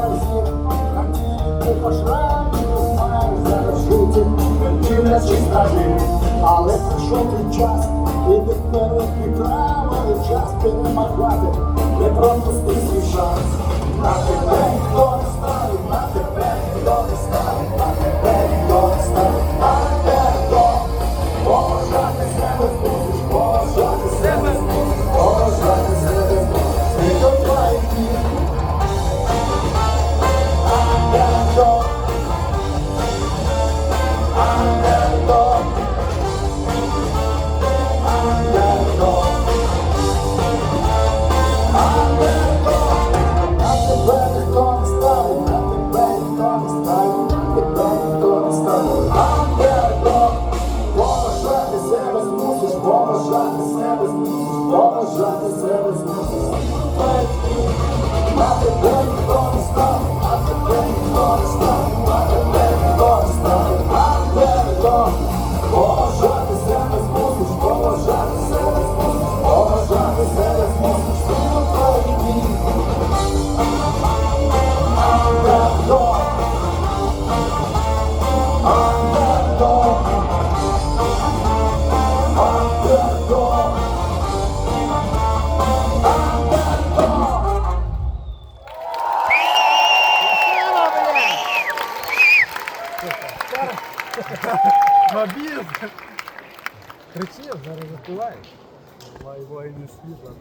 верзі, на тільки по шрамів май зарошиті, дивлячись чистажі, але і час, іди вперед і правий час перемагати, не пропусти свій шанс, на тебе. Поважати себе зможеш. Мати день, повстав. Мобіл! Кричив, зараз запиваєш. Лай-лай не світла.